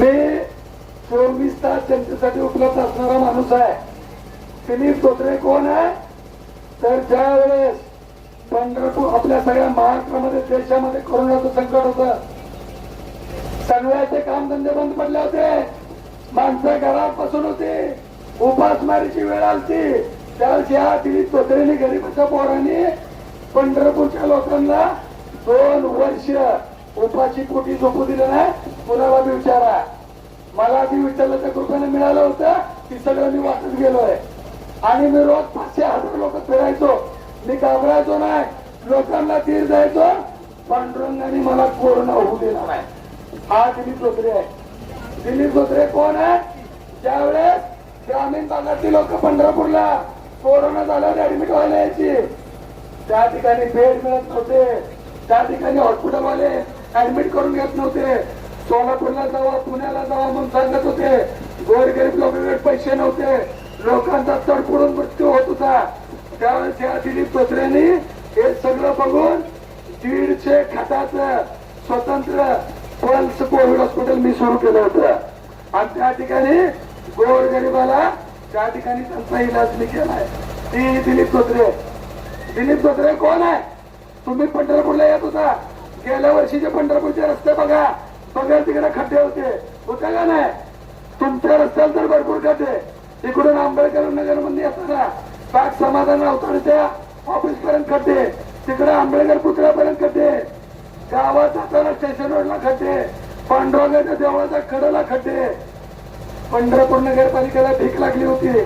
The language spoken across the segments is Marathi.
मी चोवीस तास त्यांच्यासाठी उपलब्ध असणारा माणूस आहे. दिलीप धोत्रे कोण आहे? तर ज्या वेळेस पंढरपूर आपल्या सगळ्या महाराष्ट्रामध्ये देशामध्ये कोरोनाचं संकट होत सगळ्याचे कामधंदे बंद पडले होते. माणसं घरात बसून होती उपासमारीची वेळ आलती. त्यावेळेस या दिलीप धोत्रेने गरीबाच्या पोरांनी पंढरपूरच्या लोकांना दोन वर्ष उपाशी पोटी झोपू दिलं नाही कुणाला बी विचारा. मला ती तर कृपेने मिळालं होतं ती सगळं मी वाचत गेलोय. आणि मी रोज पाचशे हजार लोक फिरायचो. मी घाबरायचो नाही. लोकांना तीर द्यायचो. पांडुरंगाने मला कोरोना होऊ दिला नाही. हा दिलीप धोत्रे आहे. दिलीप धोत्रे कोण आहे? ज्यावेळेस ग्रामीण भागातली लोक पंढरपूरला कोरोना झाल्यावर ऍडमिट व्हायला यायची. त्या ठिकाणी बेड मिळत नव्हते. त्या ठिकाणी हॉस्पिटलवाले ऍडमिट करून घेत नव्हते. सोलापूरला जावा पुण्याला जावा म्हणून सांगत होते. गोरगरीब लोकांकडे पैसे नव्हते. लोकांचा तडफडून मृत्यू होत होता. त्यावेळेस या दिलीप धोत्रेंनी हे सगळं बघून दीडशे खाटाचं स्वतंत्र पल्स कोविड हॉस्पिटल मी सुरू केलं होतं. आणि त्या ठिकाणी गोरगरिबाला त्या ठिकाणी त्यांचा इलाज मी केलाय ती दिलीप धोत्रे दिलीप धोत्रे कोण आहे? तुम्ही पंढरपूरला येत होता. गेल्या वर्षीचे पंढरपूरचे रस्ते बघा. बघा तिकडे खड्डे होते. होते का नाही? तुमच्या रस्त्याला तर भरपूर खड्डे. इकडून आंबेडकर नगरमध्ये येताना बाग समाधान अवतारच्या ऑफिस पर्यंत खड्डे. तिकडे आंबेडकर पुतळ्यापर्यंत खड्डे. गावात जाताना स्टेशन रोडला खड्डे. पांडुरंगाच्या देवळाच्या खडला खड्डे. पंढरपूर नगरपालिकेला भीक लागली होती.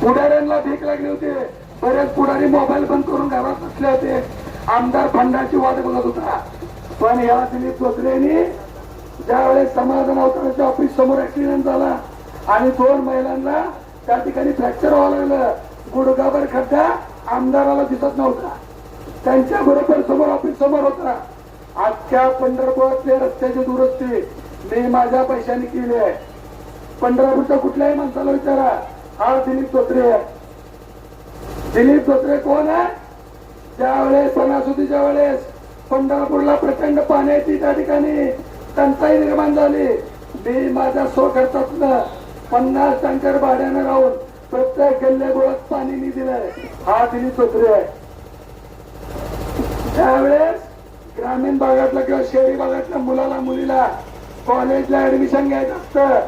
पुढाऱ्यांना भीक लागली होती. बरेच पुढारी मोबाईल बंद करून घरात बसले होते. आमदार फंडाची वाट बघत होता. पण या दिलीप धोत्रेंनी ज्यावेळेस समाधान अवताराच्या ऑफिस समोर ऍक्सिडेंट झाला आणि दोन महिलांना त्या ठिकाणी फ्रॅक्चर व्हावं लागलं. गुडगाभर खड्डा आमदाराला दिसत नव्हता. त्यांच्या बरोबर समोर ऑफिस समोर होता. आजच्या पंढरपुरातले रस्त्याची दुरुस्ती मी माझ्या पैशाने केली आहे. पंढरपूरच्या कुठल्याही माणसाला विचारा. हा दिलीप धोत्रे आहे. दिलीप धोत्रे कोण आहे? ज्यावेळेस सणासुदीच्या वेळेस पंढरपूरला प्रचंड पाण्याची त्या ठिकाणी टंचाई निर्माण झाली. मी माझ्या स्वखर्चातनं पन्नास टँकर भाड्यानं राहून प्रत्येक गल्ले गोळात पाणी मी दिलंय. हा दिली धोत्रे आहे. त्यावेळेस ग्रामीण भागातला किंवा शहरी भागातल्या मुलाला मुलीला कॉलेजला ऍडमिशन घ्यायचं असतं.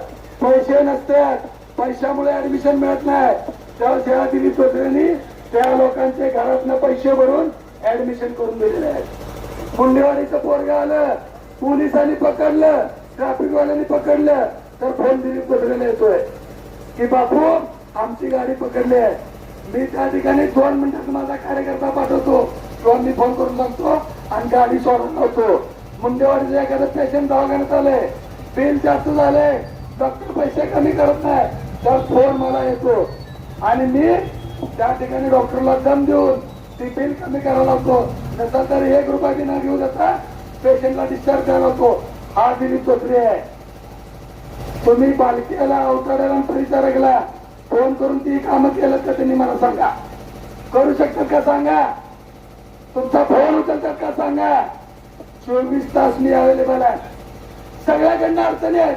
पैसे नसतात. पैशामुळे ऍडमिशन मिळत नाही. त्यावेळेस या दिली धोत्रेंनी त्या लोकांचे घरातनं पैसे भरून ऍडमिशन करून दिलेले आहेत. मुंडेवाडीचं पोरग आलं. पोलिसांनी पकडलं. ट्रॅफिक वाल्यांनी पकडलं. तर फोन दिलीप धोत्रेला येतोय. की बापू आमची गाडी पकडली आहे. मी त्या ठिकाणी दोन मिनिटात माझा कार्यकर्ता पाठवतो. किंवा मी फोन करून सांगतो आणि गाडी सोडून लावतो मुंडेवाडीचा एखादा पेशंट दवाखान्यात आलंय. बिल जास्त झालंय. डॉक्टर पैसे कमी करत नाही. तर फोन मला येतो. आणि मी त्या ठिकाणी डॉक्टरला दम देऊन ती बिल कमी करायला लावतो. नसेल तर एक रुपया बी घेऊ देता पेशंटला डिस्चार्ज करायला लावतो हा दिली धोत्रे आहे तुम्ही पालिकेला अवताराला परिचारकला फोन करून ती कामं केलं का त्यांनी मला सांगा? करू शकतात का सांगा? तुमचा फोन उचलतात का सांगा? चोवीस तास मी अवेलेबल आहे. सगळ्याकडनं अडचणी आहेत.